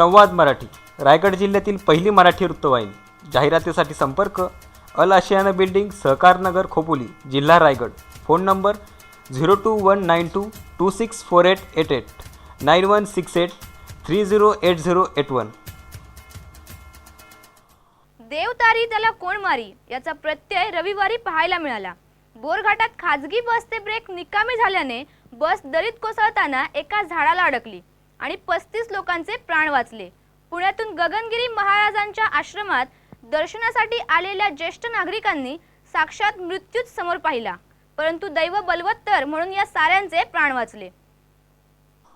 संवाद मराठी. रायगड जिल्ह्यातील पहिली मराठी वृत्तवाहिनी. जाहिरातीसाठी संपर्क अल आशियाना बिल्डिंग सहकारनगर खोपोली जिल्हा Raigad. Phone number zero two one nine two two six four eight eight eight. Nine one six eight three zero eight zero eight one. देवतारी त्याला कोण मारी? याचा प्रत्यय रविवारी पाहायला मिळाला. बोरघाटात खाजगी बसचे ब्रेक निकामी झाल्याने बस दरीत कोसळताना एका झाडाला अडकली. आणि पस्तीस लोकांचे प्राण वाचले. पुण्यातून गगनगिरी महाराजांच्या आश्रमात दर्शनासाठी आलेल्या ज्येष्ठ नागरिकांनी साक्षात मृत्यूच समोर पाहिला. परंतु दैव बलवत्तर म्हणून या साऱ्यांचे प्राण वाचले.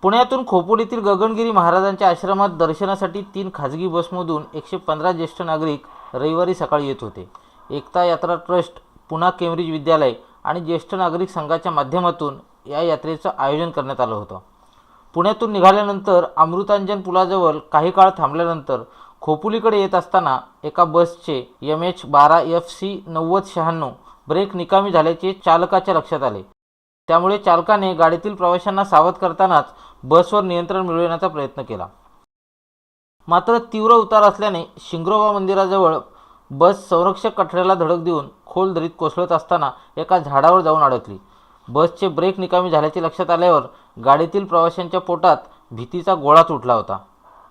पुण्यातून खोपोलीतील गगनगिरी महाराजांच्या आश्रमात दर्शनासाठी तीन खाजगी बसमधून एकशे पंधरा ज्येष्ठ नागरिक रविवारी सकाळी येत होते. एकता यात्रा ट्रस्ट पुणा केम्ब्रिज विद्यालय आणि ज्येष्ठ नागरिक संघाच्या माध्यमातून या यात्रेचं आयोजन करण्यात आलं होतं. पुण्यातून निघाल्यानंतर अमृतांजन पुलाजवळ काही काळ थांबल्यानंतर खोपुलीकडे येत असताना एका बसचे एम एच बारा एफ सी नव्वद शहाण्णव ब्रेक निकामी झाल्याचे चालकाच्या लक्षात आले. त्यामुळे चालकाने गाडीतील प्रवाशांना सावध करतानाच बसवर नियंत्रण मिळविण्याचा प्रयत्न केला. मात्र तीव्र उतार असल्याने शिंगरोबा मंदिराजवळ बस संरक्षक कठड्याला धडक देऊन खोल दरीत कोसळत असताना एका झाडावर जाऊन अडकली. बसचे ब्रेक निकामी झाल्याचे लक्षात आल्यावर गाडीतील प्रवाशांच्या पोटात भीतीचा गोळा तुटला होता.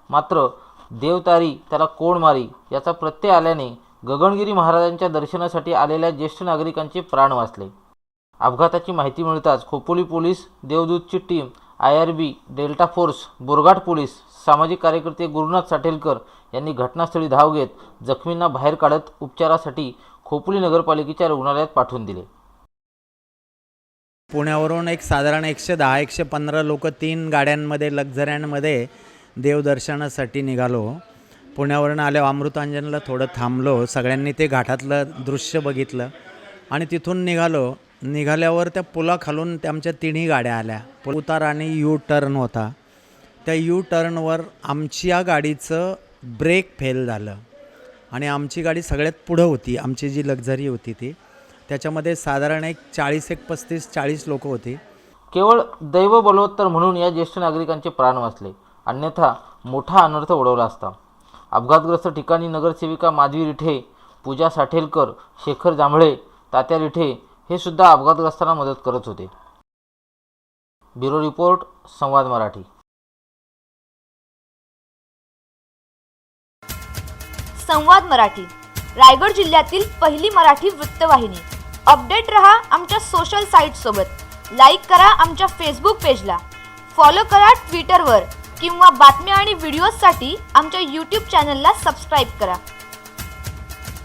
मात्र देवतारी त्याला कोण मारी याचा प्रत्यय आल्याने गगनगिरी महाराजांच्या दर्शनासाठी आलेल्या ज्येष्ठ नागरिकांचे प्राण वाचले. अपघाताची माहिती मिळताच Khopoli police देवदूतची team I R B delta force Borghat police सामाजिक कार्यकर्ते गुरुनाथ साठेलकर यांनी घटनास्थळी धाव घेत जखमींना बाहेर काढत उपचारासाठी खोपोली नगरपालिकेच्या रुग्णालयात पाठवून दिले. पुण्यावरून एक साधारण एकशे दहा एकशे पंधरा लोक तीन गाड्यांमध्ये लक्झऱ्यांमध्ये देवदर्शनासाठी निघालो. पुण्यावरून आल्या अमृतांजनला थोडं थांबलो. सगळ्यांनी ते घाटातलं दृश्य बघितलं आणि तिथून निघालो. निघाल्यावर त्या पुलाखालून त्या आमच्या तिन्ही गाड्या आल्या. पुल उतार आणि यू टर्न होता. त्या यू टर्नवर आमच्या गाडीचं ब्रेक फेल झालं आणि आमची गाडी सगळ्यात पुढं होती. आमची जी लक्झरी होती ती. त्याच्यामध्ये साधारण एक चाळीस एक पस्तीस चाळीस लोक होती. केवळ दैव बलवत्तर म्हणून या ज्येष्ठ नागरिकांचे प्राण वाचले. अन्यथा मोठा अनर्थ ओढवला असता. अपघातग्रस्त ठिकाणी नगरसेविका माधवी रिठे पूजा साठेलकर शेखर जांभळे तात्या रिठे हे सुद्धा अपघातग्रस्तांना मदत करत होते. ब्युरो रिपोर्ट संवाद मराठी. संवाद मराठी रायगड जिल्ह्यातील पहिली मराठी वृत्तवाहिनी. अपडेट रहा आमच्या सोशल साईटसोबत लाईक करा आमच्या फेसबुक पेजला फॉलो करा ट्विटरवर किंवा बातम्या आणि व्हिडिओजसाठी आमच्या यूट्यूब चॅनलला सबस्क्राईब करा.